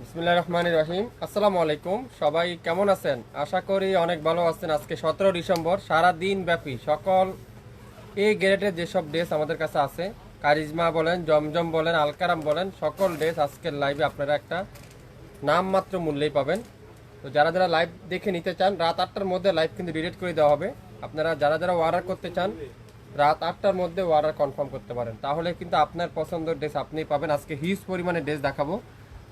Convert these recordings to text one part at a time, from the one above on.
বিসমিল্লাহ রহমান রহিম। আসসালামু আলাইকুম। সবাই কেমন আছেন? আশা করি অনেক ভালো আছেন। আজকে সতেরো ডিসেম্বর সারা দিন ব্যাপী সকল এই গ্রেডের যেসব ড্রেস আমাদের কাছে আছে, কারিজমা বলেন, জমজম বলেন, আলকারাম বলেন, সকল ড্রেস আজকের লাইভে আপনারা একটা নামমাত্র মূল্যেই পাবেন। তো যারা যারা লাইভ দেখে নিতে চান, রাত আটটার মধ্যে লাইভ কিন্তু ডিলিট করে দেওয়া হবে। আপনারা যারা যারা অর্ডার করতে চান, রাত আটটার মধ্যে অর্ডার কনফার্ম করতে পারেন। তাহলে কিন্তু আপনার পছন্দের ড্রেস আপনি পাবেন। আজকে হিউজ পরিমাণে ড্রেস দেখাবো।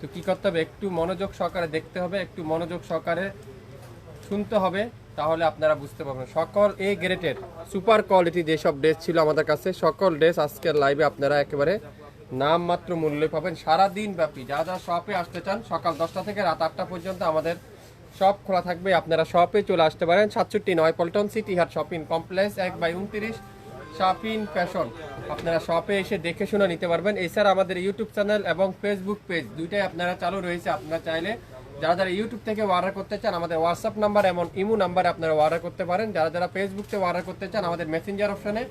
তো কি করতে হবে? একটু মনোযোগ সহকারে দেখতে হবে, একটু মনোযোগ সহকারে শুনতে হবে, তাহলে আপনারা বুঝতে পারবেন। সকল এই গ্রেটের সুপার কোয়ালিটি যেসব ড্রেস ছিল আমাদের কাছে, সকল ড্রেস আজকের লাইভে আপনারা একেবারে নামমাত্র মূল্যে পাবেন। সারা দিন ব্যাপী, যা যা শপে আসতে চান, সকাল দশটা থেকে রাত আটটা পর্যন্ত আমাদের শপ খোলা থাকবে, আপনারা শপে চলে আসতে পারেন। সাতষট্টি নয় Paltan city heart shopping complex এক বাই উনত্রিশ শপিং ফ্যাশন আপনারা শপে এসে দেখে শুনে নিতে পারবেন। এছাড়া আমাদের ইউটিউব চ্যানেল এবং ফেসবুক পেজ দুইটাই আপনারা চালু রয়েছে। আপনারা চাইলে যারা যারা ইউটিউব থেকে অর্ডার করতে চান, আমাদের হোয়াটসঅ্যাপ নাম্বার এমন ইমো নাম্বারে আপনারা অর্ডার করতে পারেন। যারা যারা ফেসবুক থেকে অর্ডার করতে চান, আমাদের মেসেঞ্জার অপশনে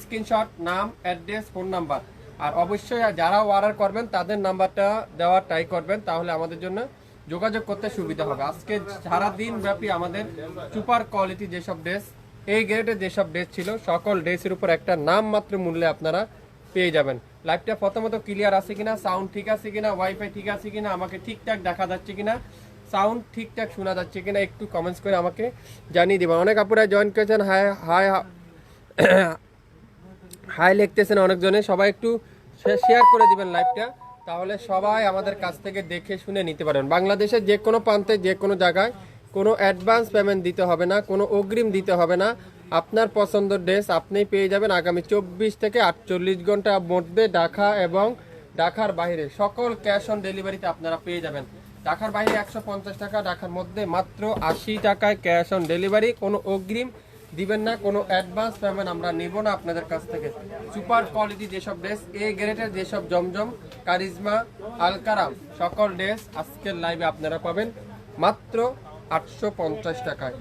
স্ক্রিনশট নাম অ্যাড্রেস ফোন নাম্বার আর অবশ্যই যারা অর্ডার করবেন, তাদের নাম্বারটা দেওয়ার ট্রাই করবেন, তাহলে আমাদের জন্য যোগাযোগ করতে সুবিধা হবে। আজকে সারা দিন ব্যাপী আমাদের সুপার কোয়ালিটি যেসব ড্রেস এই গ্রেডের যেসব ড্রেস ছিল, সকল ড্রেসের উপর একটা নাম মাত্র মূল্যে আপনারা পেয়ে যাবেন। লাইভটা প্রথমত ক্লিয়ার আছে কিনা সাউন্ড ঠিক আছে কিনা ওয়াইফাই ঠিক আছে কিনা, আমাকে ঠিকঠাক দেখা যাচ্ছে কিনা সাউন্ড ঠিকঠাক শোনা যাচ্ছে কিনা, একটু কমেন্টস করে আমাকে জানিয়ে দেবেন। অনেক আপুরা জয়েন করেছেন হাই হাই হাই লিখতেছেন অনেকজনে, সবাই একটু শেয়ার করে দিবেন লাইভটা তাহলে সবাই আমাদের কাছ থেকে দেখে শুনে নিতে পারেন। বাংলাদেশের যে কোনো প্রান্তে, যে কোনো জায়গায় কোনো অ্যাডভান্স পেমেন্ট দিতে হবে না, কোনো অগ্রিম দিতে হবে না। আপনার পছন্দের ড্রেস আপনি পেয়ে যাবেন আগামী চব্বিশ থেকে আটচল্লিশ ঘণ্টার মধ্যে ঢাকা এবং ঢাকার বাইরে। সকল ক্যাশ অন ডেলিভারিতে আপনারা পেয়ে যাবেন। ঢাকার বাইরে একশো পঞ্চাশ টাকা, ঢাকার মধ্যে মাত্র আশি টাকায় ক্যাশ অন ডেলিভারি কোনো অগ্রিম দিবেন না, কোনো অ্যাডভান্স পেমেন্ট আমরা নেব না আপনাদের কাছ থেকে। সুপার কোয়ালিটি যেসব ড্রেস এ গ্রেডের যেসব জমজম, কারিজমা, আলকারাম, সকল ড্রেস আজকের লাইভে আপনারা পাবেন মাত্র আটশো পঞ্চাশ টাকায়।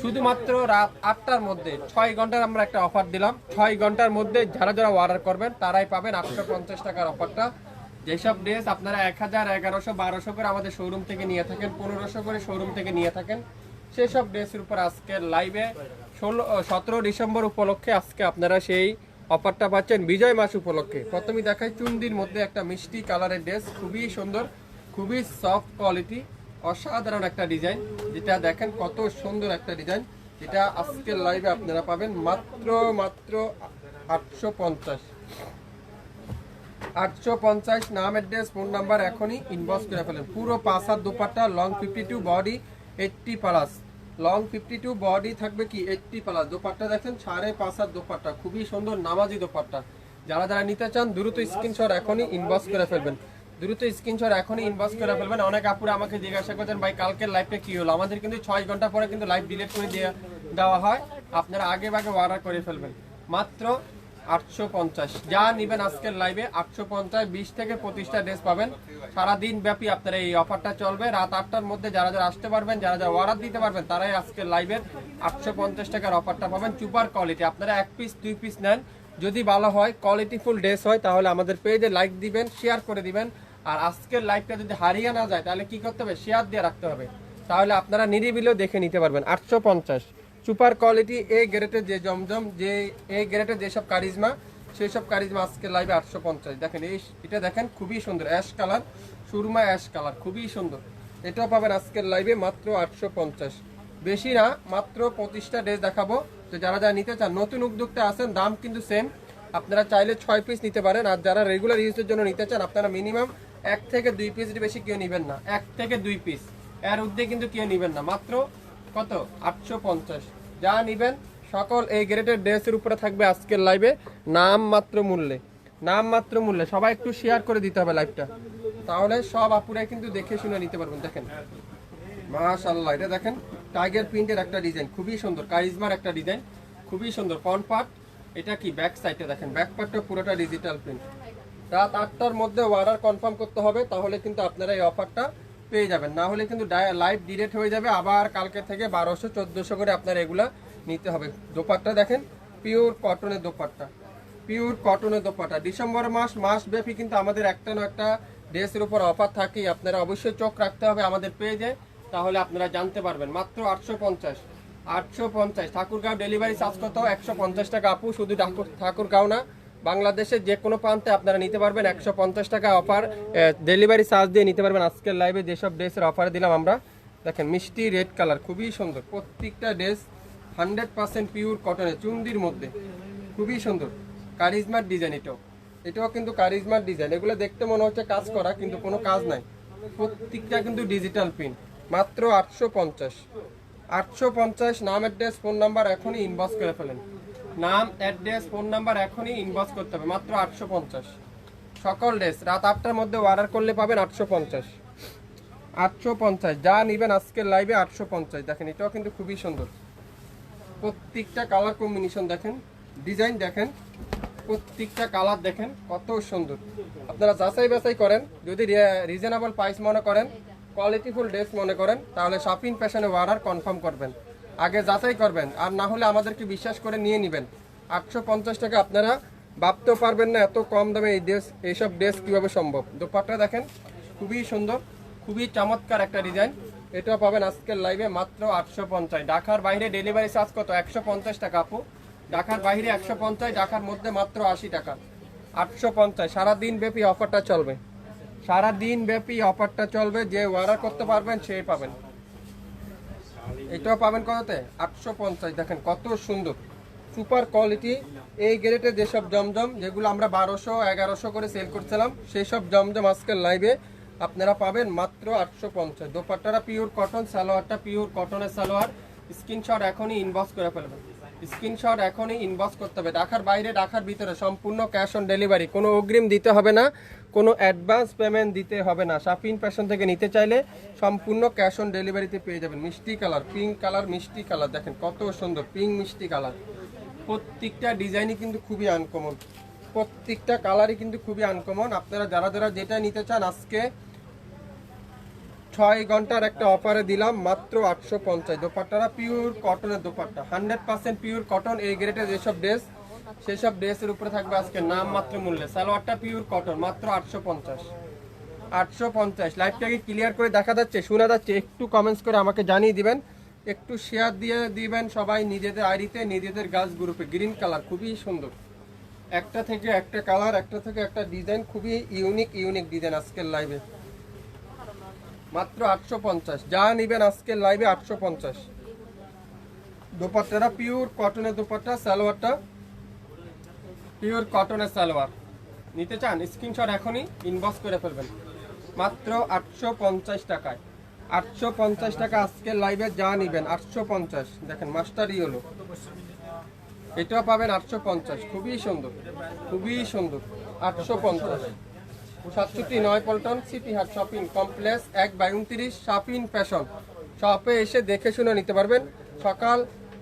শুধুমাত্র রাত আটটার মধ্যে, ছয় ঘণ্টার আমরা একটা অফার দিলাম। ছয় ঘণ্টার মধ্যে যারা যারা অর্ডার করবেন, তারাই পাবেন আটশো পঞ্চাশ টাকার অফারটা যেসব ড্রেস আপনারা এক হাজার, এগারোশো, বারোশো করে আমাদের শোরুম থেকে নিয়ে থাকেন, পনেরোশো করে শোরুম থেকে নিয়ে থাকেন, সেসব ড্রেসের উপর আজকের লাইভে ষোলো সতেরো ডিসেম্বর উপলক্ষে আজকে আপনারা সেই অফারটা পাচ্ছেন বিজয় মাস উপলক্ষে। প্রথমেই দেখাই চুন্দির মধ্যে একটা মিষ্টি কালারের ড্রেস, খুবই সুন্দর, খুবই সফট কোয়ালিটি, অসাধারণ একটা ডিজাইন। যেটা দেখেন কত সুন্দর একটা ডিজাইন, যেটা আজকের লাইভে আপনারা পাবেন মাত্র মাত্র আটশো পঞ্চাশ। আটশো পঞ্চাশ নাম অ্যাড্রেস ফোন নাম্বার এখনই ইনবক্স করে ফেলেন। পুরো পাঁচ হাত dupatta long fifty two body eighty plus long fifty two, body থাকবে কি এইটটি প্লাস দোপাট্টা দেখেন, সাড়ে পাঁচ হাত দোপাট্টা। খুবই সুন্দর নামাজি দোপাট্টা। যারা যারা নিতে চান, দ্রুত স্ক্রিনশট এখনই ইনবক্স করে ফেলবেন। দ্রুত স্ক্রিনশট এখনই ইনবক্স করে ফেলবেন। অনেক আপুরা আমাকে জিজ্ঞাসা করছেন, ভাই, কালকের লাইভটা কি হলো? আমাদের কিন্তু ছয় ঘণ্টা পরে কিন্তু লাইভ ডিলেট করে দেওয়া হয়। আপনারা আগে ভাগে অর্ডার করে ফেলবেন। মাত্র আটশো পঞ্চাশ। যা নিবেন আজকের লাইভে আটশো পঞ্চাশ, বিশ থেকে পঁচিশটা ড্রেস পাবেন। সারাদিন ব্যাপী আপনারা এই অফারটা চলবে। রাত আটটার মধ্যে যারা যারা আসতে পারবেন, যারা যারা অর্ডার দিতে পারবেন, তারাই আজকের আটশো পঞ্চাশ টাকার অফারটা পাবেন। কোয়ালিটি আপনারা এক পিস দুই পিস নেন। যদি ভালো হয় কোয়ালিটিফুল ড্রেস হয়, তাহলে আমাদের পেজে লাইক দিবেন শেয়ার করে দিবেন। আর আজকের লাইভটা যদি হারিয়ে না যায়, তাহলে কি করতে হবে? শেয়ার দিয়ে রাখতে হবে। তাহলে আপনারা নিরিবিলেও দেখে নিতে পারবেন। আটশো পঞ্চাশ। সুপার কোয়ালিটি এ গ্রেটের যে জমজম, যে এ গ্রেটের যেসব কারিজমা সেই সব কারিজমা আজকে লাইভে আটশো পঞ্চাশ। দেখেন, এই এটা দেখেন, খুবই সুন্দর। অ্যাশ কালার সুরমা অ্যাশ কালার খুবই সুন্দর। এটাও পাবেন আজকের লাইভে মাত্র আটশো পঞ্চাশ। বেশি না, মাত্র পঁচিশটা ড্রেস দেখাবো। তো যারা যারা নিতে চান, নতুন উদ্যোক্তা আছেন, দাম কিন্তু সেম আপনারা চাইলে ছয় পিস নিতে পারেন। আর যারা রেগুলার ইউজের জন্য নিতে চান, আপনারা মিনিমাম এক থেকে দুই পিস বেশি কেউ নেবেন না। এক থেকে দুই পিস এর ঊর্ধ্বে কিন্তু কেউ নেবেন না। মাত্র কত? আটশো পঞ্চাশ। যা নিবেন, সকল এই গ্রেডের ড্রেসের উপরে থাকবে আজকের লাইভে নাম মাত্র মূল্যে। নাম মাত্র মূল্যে। সবাই একটু শেয়ার করে দিতে হবে লাইভটা তাহলে সব আপুরাই কিন্তু দেখে শুনে নিতে পারবেন, দেখেন। মাশাল্লাহ এটা দেখেন টাইগার প্রিন্টের একটা ডিজাইন খুবই সুন্দর কারিজমার একটা ডিজাইন খুবই সুন্দর ফ্রন্ট পার্ট এটা কি ব্যাক সাইডে দেখেন। ব্যাক পার্টটা পুরোটা ডিজিটাল প্রিন্ট রাত আটটার মধ্যে অর্ডার কনফার্ম করতে হবে, তাহলে কিন্তু আপনারা এই অফারটা পেয়ে যাবেন। না হলে কিন্তু লাইভ ডিলেট হয়ে যাবে। আবার কালকে থেকে বারোশো, চোদ্দোশো করে আপনার এগুলা নিতে হবে। দোপাট্টা দেখেন পিওর কটনের দোপাট্টা। পিওর কটনের দোপাট্টা। ডিসেম্বর মাস মাস ব্যাপী কিন্তু আমাদের একটা না একটা ড্রেসের উপর অফার থাকেই। আপনারা অবশ্যই চোখ রাখতে হবে আমাদের পেজে তাহলে আপনারা জানতে পারবেন। মাত্র আটশো পঞ্চাশ। আটশো পঞ্চাশ। ঠাকুরগাঁও ডেলিভারি চার্জ কত? একশো পঞ্চাশ টাকা আপু। শুধু ঠাকুর ঠাকুরগাঁও না বাংলাদেশের যে কোনো প্রান্তে আপনারা নিতে পারবেন একশো পঞ্চাশ টাকা অফার। ডেলিভারি চার্জ দিয়ে নিতে পারবেন। আজকের লাইভে যেসব ড্রেসের অফার দিলাম আমরা, দেখেন মিষ্টি রেড কালার খুবই সুন্দর। প্রত্যেকটা ড্রেস হান্ড্রেড পার্সেন্ট পিওর কটনের চুন্দির মধ্যে। খুবই সুন্দর। কারিজমার ডিজাইন এটাও। এটাও কিন্তু কারিজমার ডিজাইন এগুলো দেখতে মনে হচ্ছে কাজ করা, কিন্তু কোনো কাজ নাই। প্রত্যেকটা কিন্তু ডিজিটাল প্রিন্ট মাত্র আটশো পঞ্চাশ। আটশো পঞ্চাশ নাম অ্যাড্রেস ফোন নাম্বার এখনই ইনবক্স করে ফেলেন। নাম, অ্যাড্রেস, ফোন নাম্বার এখনই ইনবক্স করতে হবে, মাত্র আটশো পঞ্চাশ। সকল ড্রেস রাত আটটার মধ্যে অর্ডার করলে পাবেন আটশো পঞ্চাশ। আটশো পঞ্চাশ, যা নেবেন আজকের লাইভে আটশো পঞ্চাশ। দেখেন, এটাও কিন্তু খুবই সুন্দর। প্রত্যেকটা কালার কম্বিনেশন দেখেন ডিজাইন দেখেন, প্রত্যেকটা কালার দেখেন, কত সুন্দর। আপনারা যাচাই বাছাই করেন, যদি রিজনেবল প্রাইস মনে করেন কোয়ালিটিফুল ড্রেস মনে করেন, তাহলে শপিং ফ্যাশনে অর্ডার কনফার্ম করবেন। আগে যাচাই করবেন, আর না হলে আমাদেরকে বিশ্বাস করে নিয়ে নেবেন। আটশো পঞ্চাশ টাকা আপনারা ভাবতেও পারবেন না এত কম দামে এই ড্রেস এইসব ড্রেস কীভাবে সম্ভব। দোপাট্টা দেখেন, খুবই সুন্দর, খুবই চমৎকার একটা ডিজাইন। এটাও পাবেন আজকের লাইভে মাত্র আটশো পঞ্চাশ। ঢাকার বাইরে ডেলিভারি চার্জ কত? একশো পঞ্চাশ টাকা আপু। ঢাকার বাইরে একশো পঞ্চাশ, ঢাকার মধ্যে মাত্র আশি টাকা। আটশো পঞ্চাশ, সারাদিন ব্যাপী অফারটা চলবে। সারাদিন ব্যাপী অফারটা চলবে, যে অর্ডার করতে পারবেন সেই পাবেন। এটাও পাবেন কততে? আটশো পঞ্চাশ। দেখেন কত সুন্দর। Super quality. এই গ্রেডের যেসব জমজম, যেগুলো আমরা বারোশো, এগারোশো করে সেল করছিলাম সেই সব জমজম আজকের লাইভে আপনারা পাবেন মাত্র আটশো পঞ্চাশ। দোপাট্টারা পিওর কটন সালোয়ারটা পিওর কটনের সালোয়ার। স্ক্রিনশট এখনই ইনবক্স করে ফেলবেন। স্ক্রিনশট এখনই ইনবক্স করতে হবে। ঢাকার বাইরে, ঢাকার ভিতরে সম্পূর্ণ ক্যাশ অন ডেলিভারি কোনো অগ্রিম দিতে হবে না, কোনো অ্যাডভান্স পেমেন্ট দিতে হবে না। শাপিং ফ্যাশন থেকে নিতে চাইলে সম্পূর্ণ ক্যাশ অন ডেলিভারিতে পেয়ে যাবেন। মিষ্টি কালার পিঙ্ক কালার মিষ্টি কালার দেখেন কত সুন্দর পিঙ্ক মিষ্টি কালার প্রত্যেকটা ডিজাইনই কিন্তু খুবই আনকমন প্রত্যেকটা কালারই কিন্তু খুবই আনকমন আপনারা যারা যারা যেটা নিতে চান আজকে ছয় ঘণ্টার একটা অফারে দিলাম, মাত্র আটশো পঞ্চাশ। দোপাট্টারা পিওর কটনের dupatta. Hundred percent pure cotton এই গ্রেডের যেসব ড্রেস সেসব ড্রেসের উপরে থাকবে আজকে নাম মাত্র মূল্যে। সালোয়ারটা পিওর কটন মাত্র আটশো পঞ্চাশ। আটশো পঞ্চাশ। লাইভটাকে ক্লিয়ার করে দেখা যাচ্ছে? শোনা যাচ্ছে। একটু কমেন্টস করে আমাকে জানিয়ে দিবেন। একটু শেয়ার দিয়ে দিবেন সবাই নিজেদের আইডিতে নিজেদের গাছ গ্রুপে গ্রিন কালার খুবই সুন্দর। একটা থেকে একটা কালার একটা থেকে একটা ডিজাইন খুবই ইউনিক ইউনিক ডিজাইন আজকের লাইভে মাত্র আটশো পঞ্চাশ। যা নিবেন আজকের লাইভে আটশো পঞ্চাশ। দোপাট্টাটা পিওর কটনের দোপাট্টা, সালোয়ারটা পিওর কটনের সালোয়ার। নিতে চান স্ক্রিনশট এখনই ইনবক্স করে ফেলবেন। মাত্র আটশো পঞ্চাশ টাকায়। আটশো পঞ্চাশ টাকা আজকের লাইভে যা নিবেন, আটশো পঞ্চাশ। দেখেন মাস্টার ইয়েলো এটাও পাবেন আটশো পঞ্চাশ। খুবই সুন্দর খুবই সুন্দর। আটশো পঞ্চাশ। সাতষট্টি নয় Paltan city heart shopping complex, এক বাই উনত্রিশ শপিং ফ্যাশন। শপে এসে দেখে শুনে নিতে পারবেন। সকাল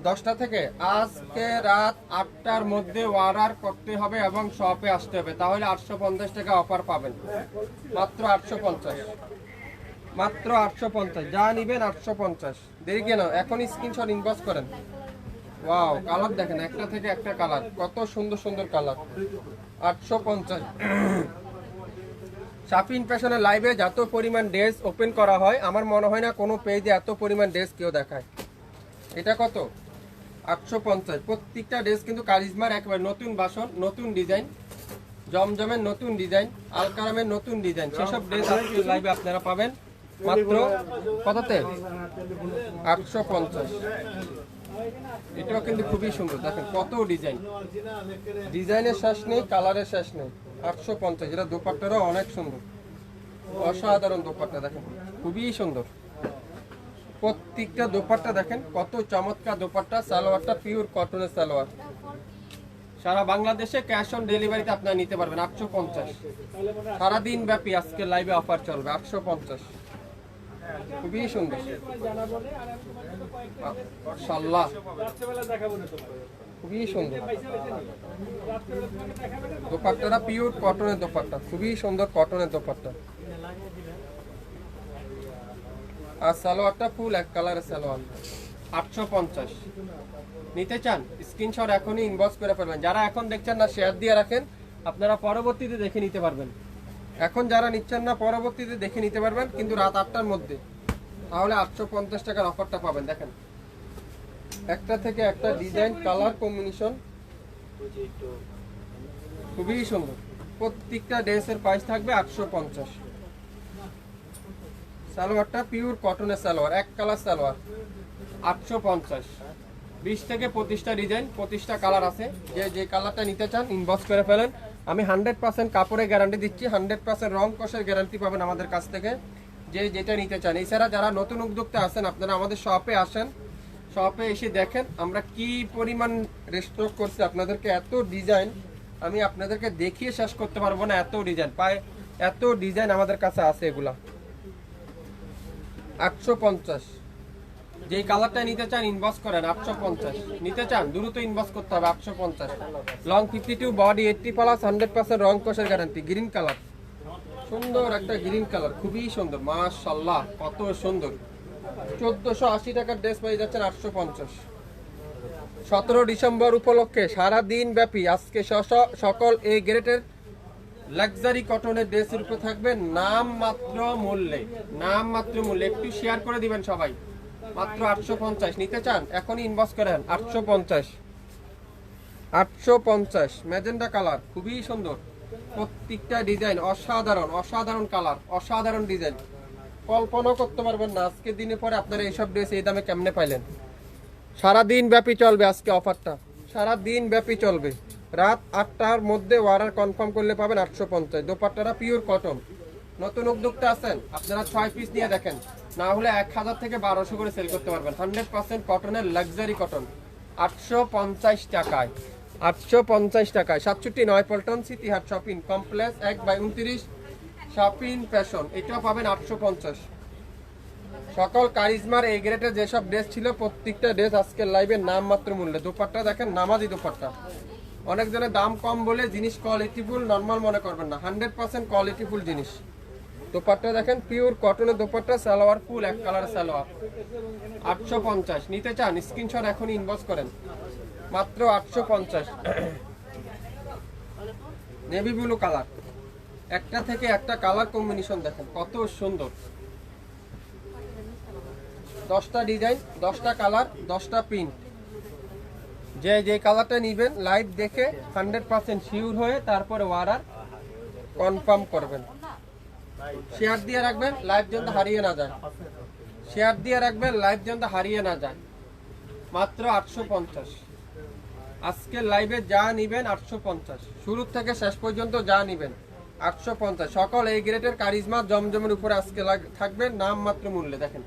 দশটা থেকে আজকে রাত আটটার মধ্যে অর্ডার করতে হবে এবং শপে আসতে হবে। তাহলে আটশো পঞ্চাশ টাকা অফার পাবেন। মাত্র আটশো পঞ্চাশ। মাত্র আটশো পঞ্চাশ। যা নিবেন আটশো পঞ্চাশ। দেরি কেন? এখন স্ক্রিনশট ইনবক্স করেন। ওয়াও কালার দেখেন, একটা থেকে একটা কালার কত সুন্দর সুন্দর কালার আটশো পঞ্চাশ। শাপিং ফ্যাশনের লাইভে যত পরিমাণ ড্রেস ওপেন করা হয় আমার মনে হয় না কোনো পেজে এত পরিমাণ ড্রেস কেউ দেখায়। এটা কত? আটশো পঞ্চাশ। প্রত্যেকটা ড্রেস কিন্তু কারিজমার একেবারে নতুন বাসন নতুন ডিজাইন জমজমের নতুন ডিজাইন আলকারামের নতুন ডিজাইন। সেসব ড্রেস লাইভে আপনারা পাবেন। মাত্র কততে? আটশো পঞ্চাশ। এটাও কিন্তু খুবই সুন্দর। দেখেন কত ডিজাইন। ডিজাইনের শেষ নেই কালারের শেষ নেই। আটশো পঞ্চাশ, এটা দোপাট্টারও অনেক সুন্দর। অসাধারণ দোপাট্টা দেখেন, খুবই সুন্দর। প্রত্যেকটা দোপাট্টা দেখেন, কত চমৎকার দোপাট্টা, সালোয়ারটা পিওর কটনের সালোয়ার। সারা বাংলাদেশে ক্যাশ অন ডেলিভারিতে আপনারা নিতে পারবেন আটশো পঞ্চাশ। সারাদিন ব্যাপী আজকে লাইভে অফার চলবে, আটশো পঞ্চাশ। খুবই সুন্দর। মাশাআল্লাহ। খুবই সুন্দর। দোপাট্টাটা পিওর কটনের দোপাট্টা, খুবই সুন্দর কটনের দোপাট্টা। আর সালোয়ারটা ফুল এক কালারের সালোয়ার। আটশো পঞ্চাশ। নিতে চান স্ক্রিনশট এখনই ইনবক্স করে ফেলবেন। যারা এখন দেখছেন না শেয়ার দিয়ে রাখেন। আপনারা পরবর্তীতে দেখে নিতে পারবেন। এখন যারা নিচ্ছেন না, পরবর্তীতে দেখে নিতে পারবেন, কিন্তু রাত আটটার মধ্যে। তাহলে আটশো পঞ্চাশ টাকার অফারটা পাবেন, দেখেন। একটা থেকে একটা ডিজাইন কালার কম্বিনেশন খুবই সুন্দর। প্রত্যেকটা ড্রেসের প্রাইস থাকবে আটশো পঞ্চাশ। সালোয়ারটা পিওর কটনের সালোয়ার, এক কালার সালোয়ার, আটশো পঞ্চাশ। বিশ থেকে পঁচিশটা ডিজাইন পঁচিশটা কালার আছে। যে যে কালারটা নিতে চান ইনবক্স করে ফেলেন। আমি হান্ড্রেড পার্সেন্ট কাপড়ের গ্যারান্টি দিচ্ছি হান্ড্রেড পার্সেন্ট রং কষের গ্যারান্টি পাবেন আমাদের কাছ থেকে। যে, যেটা নিতে চান। এছাড়া যারা নতুন উদ্যোক্তা আছেন, আপনারা আমাদের শপে আসেন। শপে এসে দেখেন আমরা কি পরিমাণ রেস্টক করছি, আপনাদেরকে এত ডিজাইন আমি আপনাদেরকে দেখিয়ে শেষ করতে পারব না, এত ডিজাইন প্রায় এত ডিজাইন আমাদের কাছে আছে এগুলা। আটশো পঞ্চাশ। যেই কালারটা নিতে চান ইনবক্স করেন, আটশো পঞ্চাশ। নিতে চান, দ্রুত ইনবক্স করতে হবে, আটশো পঞ্চাশ। Long fifty two body eighty plus hundred percent রং কোষের গ্যারান্টি গ্রিন কালার সুন্দর একটা গ্রিন কালার খুবই সুন্দর মাশাল্লাহ কত সুন্দর। চোদ্দশো আশি টাকার ড্রেস পেয়ে যাচ্ছেন আটশো পঞ্চাশ। সতেরো ডিসেম্বর উপলক্ষে সারা দিন ব্যাপী আজকে সকল এই গ্রেটের লাক্সারি কটনের ড্রেসের উপর থাকবে নাম মাত্র মূল্যে, নাম মাত্র মূল্যে। একটু শেয়ার করে দিবেন সবাই। মাত্র আটশো পঞ্চাশ। নিতে চান, এখনই ইনবক্স করেন আটশো পঞ্চাশ। আটশো পঞ্চাশ। ম্যাজেন্ডা কালার, খুবই সুন্দর। প্রত্যেকটা ডিজাইন অসাধারণ অসাধারণ কালার, অসাধারণ ডিজাইন। কল্পনা করতে পারবেন না। আজকে দিনে পরে আপনারা এইসব ড্রেস এই দামে কেমনে পাইলেন? সারা দিন ব্যাপী চলবে আজকে অফারটা সারা দিন ব্যাপী চলবে। রাত আটটার মধ্যে অর্ডার কনফার্ম করলে পাবেন আটশো পঞ্চাশ। দোপাট্টারা পিওর কটন নতুন উদ্যোক্তা আছেন। আপনারা ছয় পিস নিয়ে দেখেন। না হলে এক হাজার থেকে বারোশো করে সেল করতে পারবেন। হান্ড্রেড পার্সেন্ট কটনের লাক্সারি কটন আটশো পঞ্চাশ টাকায়। আটশো পঞ্চাশ টাকায়। সাতষট্টি নয় Paltan city heart shopping complex এক বাই উনত্রিশ। শপিং ফ্যাশন এটাও পাবেন আটশো পঞ্চাশ। সকল কারিজমার এই গ্রেটের যেসব ড্রেস ছিল, প্রত্যেকটা ড্রেস আজকের লাইভে নাম মাত্র মূল্যে। দোপাট্টা দেখেন, নামাজি দোপাট্টা। অনেকজনের দাম কম বলে জিনিস কোয়ালিটিফুল নর্মাল মনে করবেন না। হান্ড্রেড পার্সেন্ট কোয়ালিটিফুল জিনিস। দোপাট্টা দেখেন পিওর কটনের দোপাট্টা, সালোয়ার ফুল এক কালার সালোয়ার। আটশো পঞ্চাশ। নিতে চান স্ক্রিনশট এখন ইনবক্স করেন। মাত্র আটশো পঞ্চাশ। নেভি ব্লু কালার একটা থেকে একটা কালার কম্বিনেশন দেখেন, কত সুন্দর। দশটা ডিজাইন দশটা কালার দশটা প্রিন্ট যে যে কালারটা নেবেন লাইভ দেখে হান্ড্রেড পার্সেন্ট শিওর হয়ে তারপরে অর্ডার কনফার্ম করবেন। শেয়ার দিয়ে রাখবেন লাইভ যেন হারিয়ে না যায়। শেয়ার দিয়ে রাখবেন লাইভ যেন হারিয়ে না যায়। মাত্র আটশো পঞ্চাশ। আজকে লাইভে যা নিবেন আটশো পঞ্চাশ। শুরু থেকে শেষ পর্যন্ত যা নিবেন। আটশো পঞ্চাশ। সকল এই গ্রেটের কারিজমা জমজমের উপরে আজকে থাকবে। নাম মাত্র মূল্যে, দেখেন।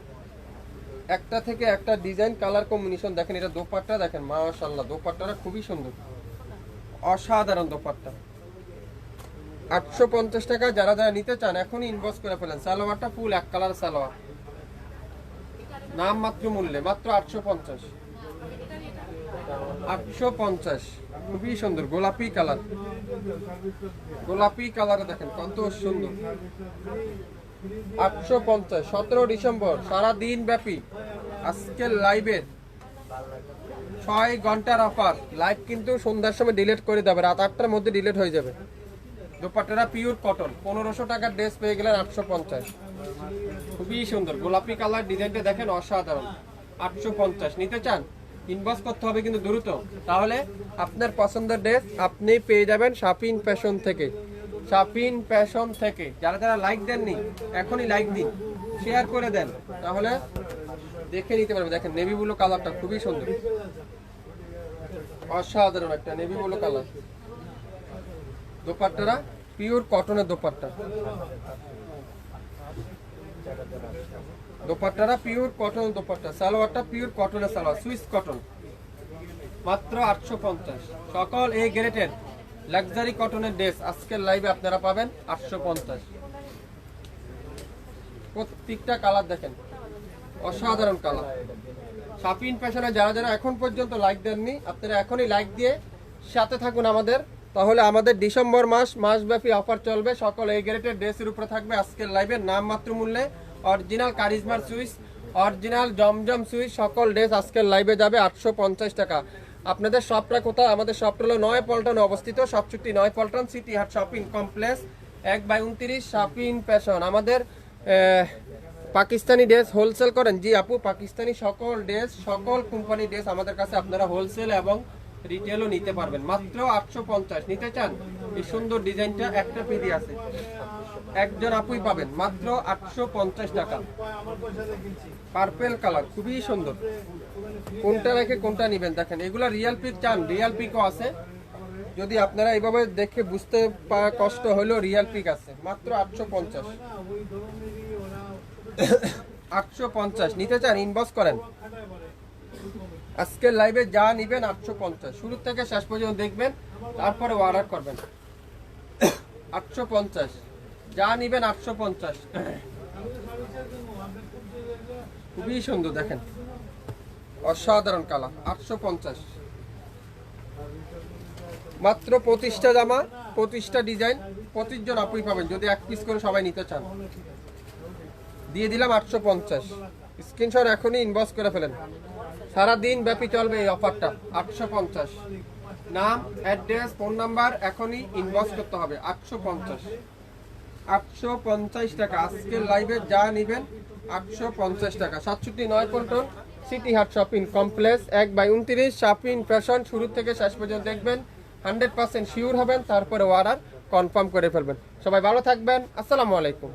একটা থেকে একটা ডিজাইন, কালার কম্বিনেশন, দেখেন, এটা দোপাট্টা, দেখেন মাশাল্লাহ দোপাট্টাটা খুবই সুন্দর। অসাধারণ দোপাট্টা। আটশো পঞ্চাশ টাকা যারা যারা নিতে চান, এখনই ইনবক্স করে ফেলেন। সালোয়ারটা ফুল এক কালার সালোয়ার। নাম মাত্র মূল্যে, মাত্র আটশো পঞ্চাশ। আটশো পঞ্চাশ। খুবই সুন্দর, গোলাপি কালার। গোলাপি কালার দেখেন, কত সুন্দর। আটশো পঞ্চাশ, সতেরো ডিসেম্বর সারা দিন ব্যাপী। আজকের লাইভের ছয় ঘণ্টার অফার লাইভ কিন্তু সন্ধ্যার সময় ডিলিট করে দেবে, রাত আটটার মধ্যে ডিলিট হয়ে যাবে। দোপাট্টারা পিওর কটন পনেরোশো টাকার ড্রেস পেয়ে গেলেন আটশো পঞ্চাশ। খুবই সুন্দর, গোলাপি কালার ডিজাইনটা দেখেন অসাধারণ। আটশো পঞ্চাশ, নিতে চান? ইনবক্স করতে হবে কিন্তু দ্রুত। তাহলে আপনার পছন্দের ড্রেস আপনি পেয়ে যাবেন শাপিন ফ্যাশন থেকে। শাপিন ফ্যাশন থেকে। যারা যারা লাইক দেননি, এখনই লাইক দিন। শেয়ার করে দেন। তাহলে দেখে নিতে পারবে। দেখেন নেভি ব্লু কালারটা খুবই সুন্দর। অসাধারণ একটা নেভি ব্লু কালার দোপাট্টারা পিওর কটনের দোপাট্টা। দোপাট্টারা পিওর কটন দোপাট্টা, সালোয়ারটা পিওর কটনের সালোয়ার সুইস কটন মাত্র আটশো পঞ্চাশ। সকল এই গ্রেটের লাক্সারি কটনের ড্রেস আজকের লাইভে আপনারা পাবেন আটশো পঞ্চাশ। প্রত্যেকটা কালার দেখেন, অসাধারণ কালার শাপিন ফ্যাশনে যারা যারা এখন পর্যন্ত লাইক দেননি, আপনারা এখনই লাইক দিয়ে সাথে থাকুন আমাদের। তাহলে আমাদের ডিসেম্বর মাস, মাসব্যাপী অফার চলবে। সকল এই গ্রেটের ড্রেসের উপরে থাকবে আজকের লাইভের নাম মাত্র মূল্যে। অরিজিনাল কারিজমার সুইচ, অরিজিনাল জমজম সুইচ, সকল ড্রেস আজকের লাইভে যাবে আটশো পঞ্চাশ টাকা। আপনাদের শপটা কোথায়? আমাদের শপটা হলো নয় পল্টন অবস্থিত সাতষট্টি নয় Paltan, city heart shopping complex এক বাই উনত্রিশ শপিং প্যাশন আমাদের পাকিস্তানি ড্রেস হোলসেল করেন। জি আপু, পাকিস্তানি সকল ড্রেস সকল কোম্পানি ড্রেস আমাদের কাছে আপনারা হোলসেল এবং রিটেলও নিতে পারবেন। মাত্র আটশো পঞ্চাশ। নিতে চান? এই সুন্দর ডিজাইনটা একটা পিডি আছে। একজন আপুই পাবেন, মাত্র আটশো পঞ্চাশ টাকা। পার্পেল কালার খুবই সুন্দর। কোনটা রেখে কোনটা নেবেন দেখেন, এগুলা রিয়াল পিক চান রিয়াল পিকও আছে। যদি আপনারা এইভাবে দেখে বুঝতে কষ্ট হলেও রিয়াল পিক আছে, মাত্র আটশো পঞ্চাশ। আটশো পঞ্চাশ, নিতে চান ইনবক্স করেন। আজকের লাইভে যা নিবেন আটশো পঞ্চাশ। শুরু থেকে শেষ পর্যন্ত দেখবেন, তারপরে অর্ডার করবেন। আটশো পঞ্চাশ। যা নিবেন আটশো পঞ্চাশ। খুবই সুন্দর, দেখেন। অসাধারণ কালার, আটশো পঞ্চাশ। মাত্র পঁচিশটা জামা, পঁচিশটা ডিজাইন, পঁচিশ জন আপুই পাবেন, যদি এক পিস করে সবাই নিতে চান। দিয়ে দিলাম আটশো পঞ্চাশ। স্ক্রিনশট এখনই ইনবক্স করে ফেলেন। সারা দিন ব্যাপী চলবে এই অফারটা আটশো পঞ্চাশ। নাম অ্যাড্রেস ফোন নাম্বার এখনই ইনবক্স করতে হবে, আটশো পঞ্চাশ। আটশো পঞ্চাশ টাকা। আজকের লাইভে যা নেবেন, আটশো পঞ্চাশ টাকা। সাতষট্টি নয় Paltan city heart shopping complex এক বাই উনত্রিশ শপিং ফ্যাশন শুরু থেকে শেষ পর্যন্ত দেখবেন। হান্ড্রেড পার্সেন্ট শিওর হবেন, তারপরে অর্ডার কনফার্ম করে ফেলবেন। সবাই ভালো থাকবেন। আসসালামু আলাইকুম।